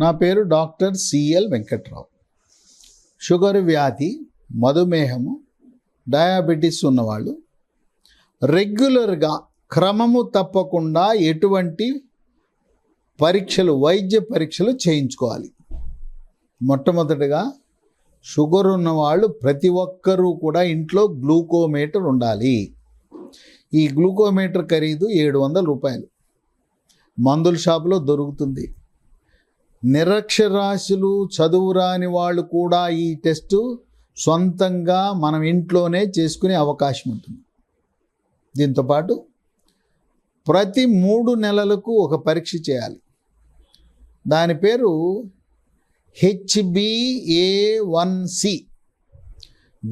నా పేరు doctor CL Venkatrao. Sugar వ్యాధి మధుమేహము డయాబెటీస్ ఉన్నవాళ్ళు రెగ్యులర్గా క్రమము తప్పకుండా ఎటువంటి పరీక్షలు వైద్య పరీక్షలు చేయించుకోవాలి. మొట్టమొదటిగా షుగర్ ఉన్నవాళ్ళు ప్రతి ఒక్కరూ కూడా ఇంట్లో గ్లూకోమీటర్ ఉండాలి. ఈ గ్లూకోమీటర్ ఖరీదు ఏడు వందల రూపాయలు. మందుల షాపులో దొరుకుతుంది. నిరక్షరాస్యులు చదువు రాని వాళ్ళు కూడా ఈ టెస్టు సొంతంగా మనం ఇంట్లోనే చేసుకునే అవకాశం ఉంటుంది. దీంతోపాటు ప్రతి మూడు నెలలకు ఒక పరీక్ష చేయాలి. దాని పేరు HbA one C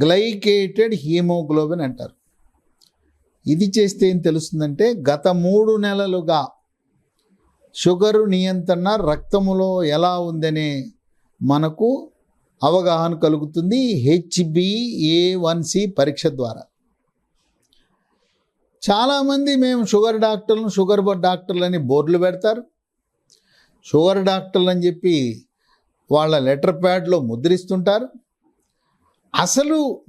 glycated haemoglobin అంటారు. ఇది చేస్తే ఏం తెలుస్తుందంటే గత మూడు నెలలుగా షుగరు నియంత్రణ రక్తములో ఎలా ఉందనే మనకు అవగాహన కలుగుతుంది హెచ్బిఏ వన్ సి పరీక్ష ద్వారా. చాలామంది మేము షుగర్ డాక్టర్లను షుగర్ డాక్టర్లని బోర్డులు పెడతారు. షుగర్ డాక్టర్లు అని చెప్పి వాళ్ళ లెటర్ ప్యాడ్లో ముద్రిస్తుంటారు. అసలు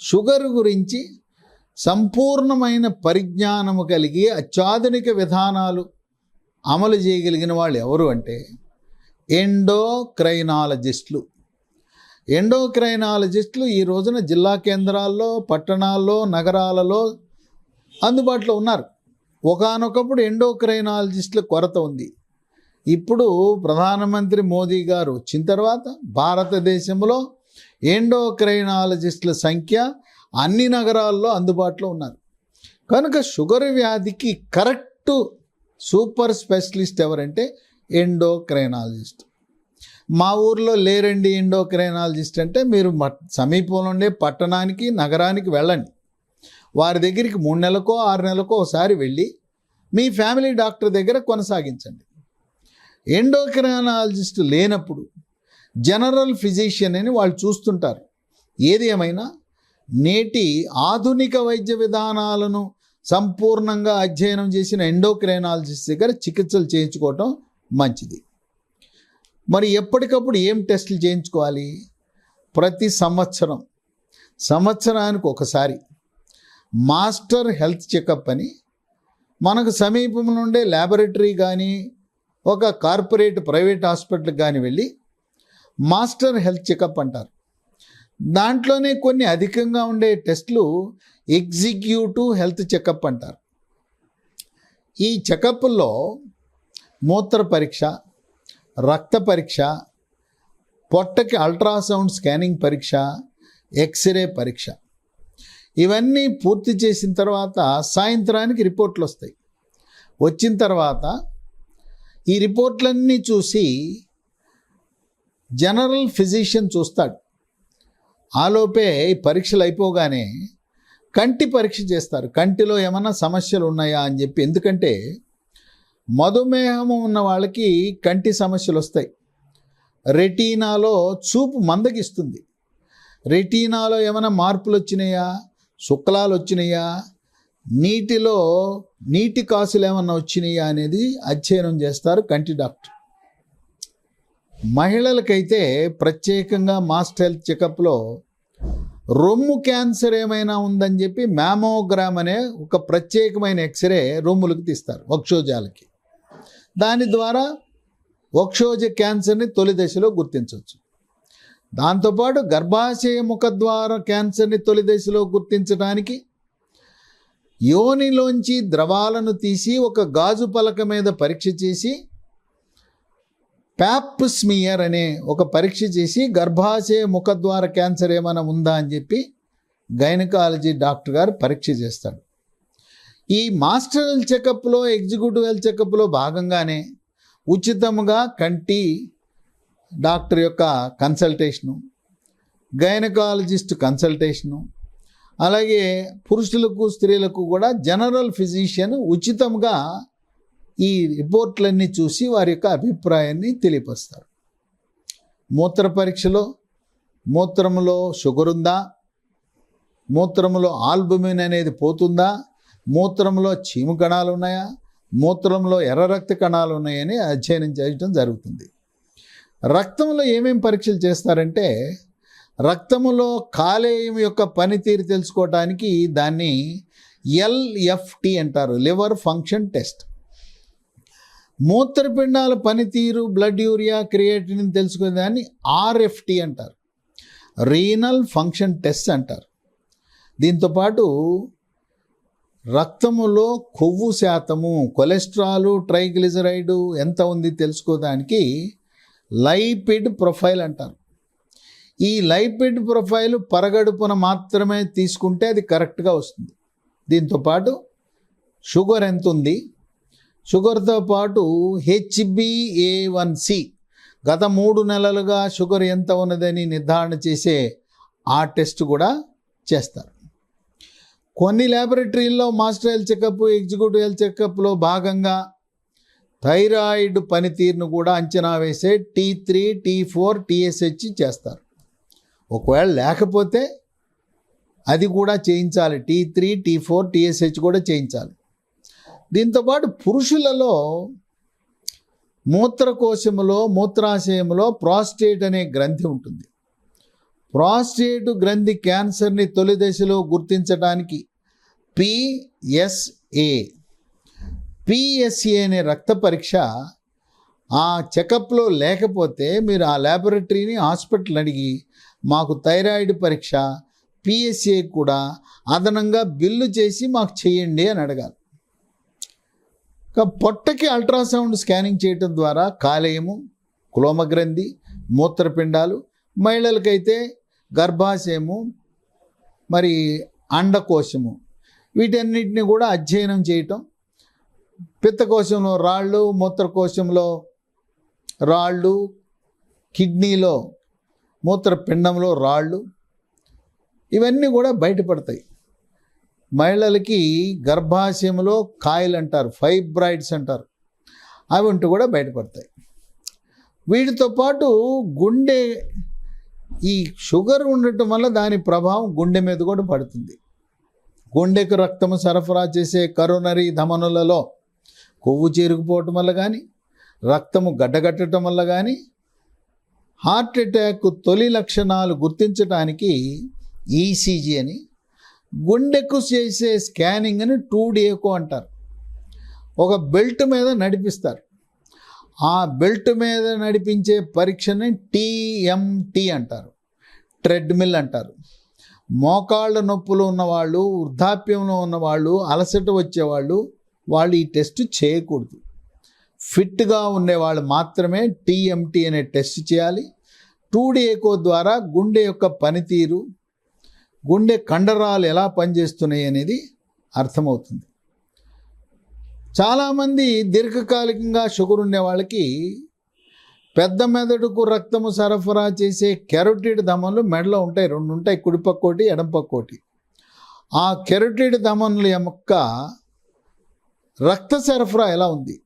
షుగర్ గురించి సంపూర్ణమైన పరిజ్ఞానము కలిగి అత్యాధునిక విధానాలు అమలు చేయగలిగిన వాళ్ళు ఎవరు అంటే ఎండోక్రైనాలజిస్టులు. ఎండోక్రైనాలజిస్టులు ఈ రోజున జిల్లా కేంద్రాల్లో పట్టణాల్లో నగరాలలో అందుబాటులో ఉన్నారు. ఒకానొకప్పుడు ఎండోక్రైనాలజిస్టుల కొరత ఉంది. ఇప్పుడు ప్రధానమంత్రి మోదీ గారు వచ్చిన తర్వాత భారతదేశంలో ఎండోక్రైనాలజిస్టుల సంఖ్య అన్ని నగరాల్లో అందుబాటులో ఉన్నారు. కనుక షుగర్ వ్యాధికి కరెక్ట్ సూపర్ స్పెషలిస్ట్ ఎవరంటే ఎండోక్రైనాలజిస్ట్. మా ఊర్లో లేరండి ఎండోక్రైనాలజిస్ట్ అంటే మీరు మ- సమీపంలో ఉండే పట్టణానికి నగరానికి వెళ్ళండి. వారి దగ్గరికి మూడు నెలలకో ఆరు నెలలకో ఒకసారి వెళ్ళి మీ ఫ్యామిలీ డాక్టర్ దగ్గర కొనసాగించండి. ఎండోక్రైనాలజిస్ట్ లేనప్పుడు జనరల్ ఫిజిషియన్ అని వాళ్ళు చూస్తుంటారు. ఏది ఏమైనా నేటి ఆధునిక వైద్య విధానాలను సంపూర్ణంగా అధ్యయనం చేసిన ఎండోక్రైనాలజిస్ట్ దగ్గర చికిత్సలు చేయించుకోవటం మంచిది. మరి ఎప్పటికప్పుడు ఏం టెస్టులు చేయించుకోవాలి? ప్రతి సంవత్సరం సంవత్సరానికి ఒకసారి మాస్టర్ హెల్త్ చెకప్ అని మనకు సమీపంలో నుండే ల్యాబొరేటరీ కానీ ఒక కార్పొరేట్ ప్రైవేట్ హాస్పిటల్కి కానీ వెళ్ళి మాస్టర్ హెల్త్ చెకప్ అంటారు. దాంట్లోనే కొన్ని అధికంగా ఉండే టెస్ట్లు ఎగ్జిక్యూటివ్ హెల్త్ చెకప్ అంటారు. ఈ చెకప్లో మూత్ర పరీక్ష రక్త పరీక్ష పొట్టకి అల్ట్రాసౌండ్ స్కానింగ్ పరీక్ష ఎక్స్రే పరీక్ష. ఇవన్నీ పూర్తి చేసిన తర్వాత సాయంత్రానికి రిపోర్ట్లు వస్తాయి. వచ్చిన తర్వాత ఈ రిపోర్ట్లన్నీ చూసి జనరల్ ఫిజిషియన్ చూస్తాడు. ఆలోపే ఈ పరీక్షలు అయిపోగానే కంటి పరీక్ష చేస్తారు. కంటిలో ఏమైనా సమస్యలు ఉన్నాయా అని చెప్పి ఎందుకంటే మధుమేహం ఉన్న వాళ్ళకి కంటి సమస్యలు వస్తాయి. రెటీనాలో చూపు మందగిస్తుంది. రెటీనాలో ఏమైనా మార్పులు వచ్చినాయా శుక్లాలు వచ్చినాయా నీటిలో నీటి కాసులు ఏమన్నా వచ్చినాయా అనేది అధ్యయనం చేస్తారు కంటి డాక్టర్. మహిళలకైతే ప్రత్యేకంగా మాస్ట్ హెల్త్ చెకప్లో రొమ్ము క్యాన్సర్ ఏమైనా ఉందని చెప్పి మ్యామోగ్రామ్ అనే ఒక ప్రత్యేకమైన ఎక్స్రే రొమ్ములకు తీస్తారు వక్షోజాలకి. దాని ద్వారా వక్షోజ క్యాన్సర్ని తొలి దశలో గుర్తించవచ్చు. దాంతోపాటు గర్భాశయ ముఖద్వార క్యాన్సర్ని తొలి దశలో గుర్తించడానికి యోనిలోంచి ద్రవాలను తీసి ఒక గాజు పలక మీద పరీక్ష చేసి ప్యాప్ స్మియర్ అనే ఒక పరీక్ష చేసి గర్భాశయ ముఖద్వార క్యాన్సర్ ఏమైనా ఉందా అని చెప్పి గైనకాలజీ డాక్టర్ గారు పరీక్ష చేస్తాడు. ఈ మాస్టర్ హెల్త్ చెకప్లో ఎగ్జిక్యూటివ్ హెల్త్ చెకప్లో భాగంగానే ఉచితముగా కంటి డాక్టర్ యొక్క కన్సల్టేషను గైనకాలజిస్ట్ కన్సల్టేషను అలాగే పురుషులకు స్త్రీలకు కూడా జనరల్ ఫిజిషియన్ ఉచితంగా ఈ రిపోర్ట్లన్నీ చూసి వారి యొక్క అభిప్రాయాన్ని తెలియపరుస్తారు. మూత్ర పరీక్షలో మూత్రములో షుగర్ ఉందా? మూత్రములో ఆల్బుమిన్ అనేది పోతుందా? మూత్రంలో చీము కణాలు ఉన్నాయా? మూత్రంలో ఎర్ర రక్త కణాలు ఉన్నాయని అధ్యయనం చేయడం జరుగుతుంది. రక్తంలో ఏమేమి పరీక్షలు చేస్తారంటే రక్తములో కాలేయం యొక్క పనితీరు తెలుసుకోవడానికి దాన్ని ఎల్ఎఫ్టి అంటారు లివర్ ఫంక్షన్ టెస్ట్. మూత్రపిండాల పనితీరు బ్లడ్ యూరియా క్రియేటిన్ తెలుసుకునే దాన్ని ఆర్ఎఫ్టి అంటారు. రీనల్ ఫంక్షన్ టెస్ట్ అంటారు. దీంతోపాటు రక్తములో కొవ్వు శాతము కొలెస్ట్రాల్ ట్రైగ్లిజరైడ్ ఎంత ఉంది తెలుసుకోవడానికి లైపిడ్ ప్రొఫైల్ అంటారు. ఈ లైపిడ్ ప్రొఫైల్ పరగడుపున మాత్రమే తీసుకుంటే అది కరెక్ట్గా వస్తుంది. దీంతోపాటు షుగర్ ఎంత ఉంది? షుగర్తో పాటు హెచ్బిఏ వన్ సి గత మూడు నెలలుగా షుగర్ ఎంత ఉన్నదని నిర్ధారణ చేసే ఆ టెస్ట్ కూడా చేస్తారు. కొన్ని ల్యాబొరేటరీల్లో master health checkup executive health చెకప్లో భాగంగా థైరాయిడ్ పనితీరును కూడా అంచనా వేసే T three T four TSH చేస్తారు. ఒకవేళ లేకపోతే అది కూడా చేయించాలి. T three T four TSH కూడా చేయించాలి. దీంతోపాటు పురుషులలో మూత్రకోశములో మూత్రాశయంలో ప్రాస్టేట్ అనే గ్రంథి ఉంటుంది. ప్రాస్టేట్ గ్రంథి క్యాన్సర్ని తొలి దశలో గుర్తించడానికి పిఎస్ఏ పిఎస్ఏ అనే రక్త పరీక్ష ఆ చెకప్లో లేకపోతే మీరు ఆ ల్యాబొరేటరీని హాస్పిటల్ అడిగి మాకు థైరాయిడ్ పరీక్ష పిఎస్ఏ కూడా అదనంగా బిల్లు చేసి మాకు చేయండి అని అడగాలి. పొట్టకి అల్ట్రాసౌండ్ స్కానింగ్ చేయటం ద్వారా కాలేయము కులోమగ్రంథి మూత్రపిండాలు మహిళలకైతే గర్భాశయము మరి అండకోశము వీటన్నిటిని కూడా అధ్యయనం చేయటం. పిత్తకోశంలో రాళ్ళు మూత్రకోశంలో రాళ్ళు కిడ్నీలో మూత్రపిండంలో రాళ్ళు ఇవన్నీ కూడా బయటపడతాయి. మహిళలకి గర్భాశయంలో కాయలు అంటారు ఫైబ్రాయిడ్స్ అంటారు. అవి ఉంటూ కూడా బయటపడతాయి. వీటితో పాటు గుండె ఈ షుగర్ ఉండటం వల్ల దాని ప్రభావం గుండె మీద కూడా పడుతుంది. గుండెకు రక్తము సరఫరా చేసే కరోనరీ ధమనులలో కొవ్వు చేరుకుపోవటం వల్ల కానీ రక్తము గడ్డగట్టడం వల్ల కానీ హార్ట్ అటాక్ తొలి లక్షణాలు గుర్తించడానికి ఈసీజీ అని గుండెకు చేసే స్కానింగ్ అని టూ డేకో అంటారు. ఒక బెల్ట్ మీద నడిపిస్తారు. ఆ బెల్ట్ మీద నడిపించే పరీక్షని టీఎంటీ అంటారు. ట్రెడ్మిల్ అంటారు. మోకాళ్ళ నొప్పులు ఉన్నవాళ్ళు వృద్ధాప్యంలో ఉన్నవాళ్ళు అలసట వచ్చేవాళ్ళు వాళ్ళు ఈ టెస్ట్ చేయకూడదు. ఫిట్గా ఉండేవాళ్ళు మాత్రమే టీఎంటీ అనే టెస్ట్ చేయాలి. టూ ఎకో ద్వారా గుండె యొక్క పనితీరు గుండె కండరాలు ఎలా పనిచేస్తున్నాయి అనేది అర్థమవుతుంది. చాలామంది దీర్ఘకాలికంగా షుగర్ ఉండే వాళ్ళకి పెద్ద మెదడుకు రక్తము సరఫరా చేసే కెరోటిడ్ ధమనులు మెడలో ఉంటాయి రెండు ఉంటాయి కుడిపక్కోటి ఎడంపక్కోటి ఆ కెరోటిడ్ ధమనుల యొక్క రక్త సరఫరా ఎలా ఉంది?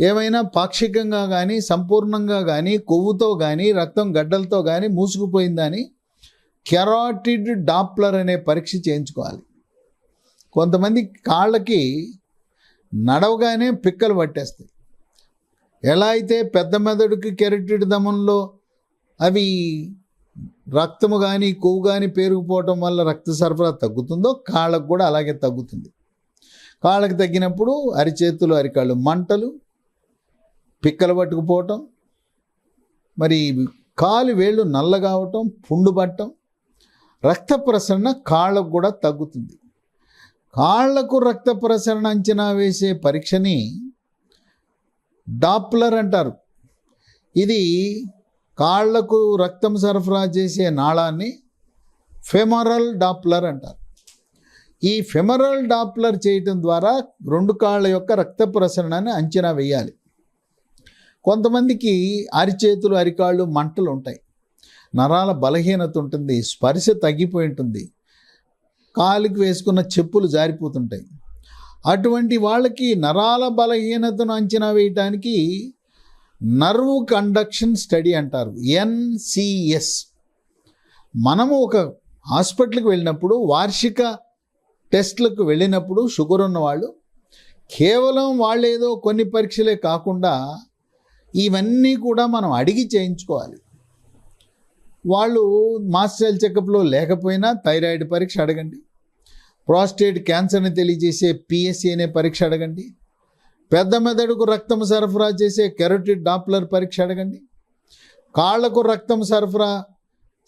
ఏమైనా పాక్షికంగా కానీ సంపూర్ణంగా కానీ కొవ్వుతో కానీ రక్తం గడ్డలతో కానీ మూసుకుపోయిందని కెరాటిడ్ డాప్లర్ అనే పరీక్ష చేయించుకోవాలి. కొంతమంది కాళ్ళకి నడవగానే పిక్కలు పట్టేస్తాయి. ఎలా అయితే పెద్ద మెదడుకి కెరటిడ్ దమంలో అవి రక్తము కానీ కొవ్వు కానీ పేరుకుపోవటం వల్ల రక్త సరఫరా తగ్గుతుందో కాళ్ళకు కూడా అలాగే తగ్గుతుంది. కాళ్ళకు తగ్గినప్పుడు అరిచేతులు అరికాళ్ళు మంటలు పిక్కలు పట్టుకుపోవటం మరి కాలు వేళ్ళు నల్ల కావటం పుండు పట్టడం రక్త ప్రసరణ కాళ్ళకు కూడా తగ్గుతుంది. కాళ్ళకు రక్త ప్రసరణ అంచనా వేసే పరీక్షని డాప్లర్ అంటారు. ఇది కాళ్ళకు రక్తం సరఫరా చేసే నాళాన్ని ఫెమరల్ డాప్లర్ అంటారు. ఈ ఫెమరల్ డాప్లర్ చేయటం ద్వారా రెండు కాళ్ళ యొక్క రక్త ప్రసరణని అంచనా వేయాలి. కొంతమందికి అరిచేతులు అరికాళ్ళు మంటలు ఉంటాయి. నరాల బలహీనత ఉంటుంది స్పర్శ తగ్గిపోయి ఉంటుంది. కాలికి వేసుకున్న చెప్పులు జారిపోతుంటాయి. అటువంటి వాళ్ళకి నరాల బలహీనతను అంచనా వేయటానికి నర్వ్ కండక్షన్ స్టడీ అంటారు ఎన్సిఎస్ మనము ఒక హాస్పిటల్కి వెళ్ళినప్పుడు వార్షిక టెస్ట్లకు వెళ్ళినప్పుడు షుగర్ ఉన్నవాళ్ళు కేవలం వాళ్ళు ఏదో కొన్ని పరీక్షలే కాకుండా ఇవన్నీ కూడా మనం అడిగి చేయించుకోవాలి. వాళ్ళు మాస్టర్ చెకప్లో లేకపోయినా థైరాయిడ్ పరీక్ష అడగండి. ప్రాస్టేట్ క్యాన్సర్ని తెలియజేసే పిఎస్సి అనే పరీక్ష అడగండి. పెద్ద మెదడుకు రక్తం సరఫరా చేసే కెరోటిడ్ డాప్లర్ పరీక్ష అడగండి. కాళ్ళకు రక్తం సరఫరా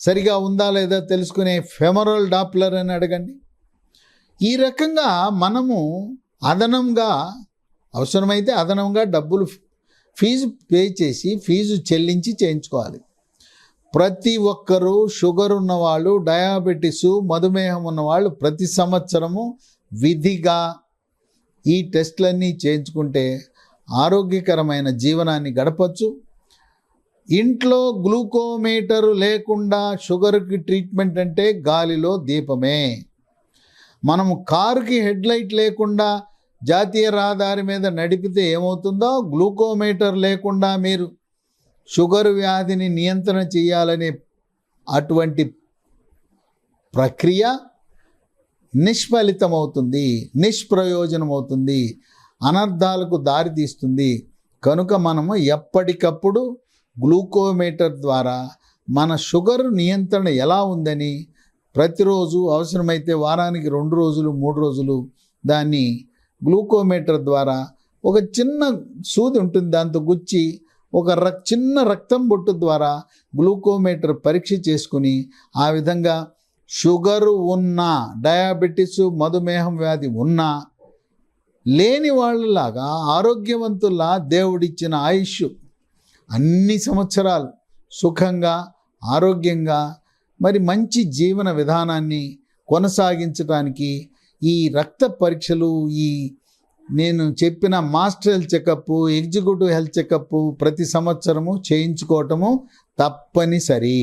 సరిగా ఉందా లేదా తెలుసుకునే ఫెమరల్ డాప్లర్ అని అడగండి. ఈ రకంగా మనము అదనంగా అవసరమైతే అదనంగా డబ్బులు ఫీజు పే చేసి ఫీజు చెల్లించి చేయించుకోవాలి. ప్రతి ఒక్కరూ షుగర్ ఉన్నవాళ్ళు డయాబెటీస్ మధుమేహం ఉన్నవాళ్ళు ప్రతి సంవత్సరము విధిగా ఈ టెస్టులన్నీ చేయించుకుంటే ఆరోగ్యకరమైన జీవనాన్ని గడపచ్చు. ఇంట్లో గ్లూకోమీటర్ లేకుండా షుగర్కి ట్రీట్మెంట్ అంటే గాలిలో దీపమే. మనము కారుకి హెడ్ లైట్ లేకుండా జాతీయ రహదారి మీద నడిపితే ఏమవుతుందో గ్లూకోమీటర్ లేకుండా మీరు షుగర్ వ్యాధిని నియంత్రణ చేయాలనే అటువంటి ప్రక్రియ నిష్ఫలితమవుతుంది నిష్ప్రయోజనమవుతుంది అనర్థాలకు దారితీస్తుంది కనుక మనము ఎప్పటికప్పుడు గ్లూకోమీటర్ ద్వారా మన షుగర్ నియంత్రణ ఎలా ఉందని ప్రతిరోజు అవసరమైతే వారానికి రెండు రోజులు మూడు రోజులు దాన్ని గ్లూకోమీటర్ ద్వారా ఒక చిన్న సూది ఉంటుంది దాంతో గుచ్చి ఒక రక్ చిన్న రక్తం బొట్టు ద్వారా గ్లూకోమీటర్ పరీక్ష చేసుకుని ఆ విధంగా షుగరు ఉన్నా డయాబెటీస్ మధుమేహం వ్యాధి ఉన్నా లేని వాళ్ళలాగా ఆరోగ్యవంతుల్లా దేవుడిచ్చిన ఆయుష్ అన్ని సంవత్సరాలు సుఖంగా ఆరోగ్యంగా మరి మంచి జీవన విధానాన్ని కొనసాగించడానికి ఈ రక్త పరీక్షలు ఈ నేను చెప్పిన master health checkup executive health checkup ప్రతి సంవత్సరము చేయించుకోవటము తప్పనిసరి.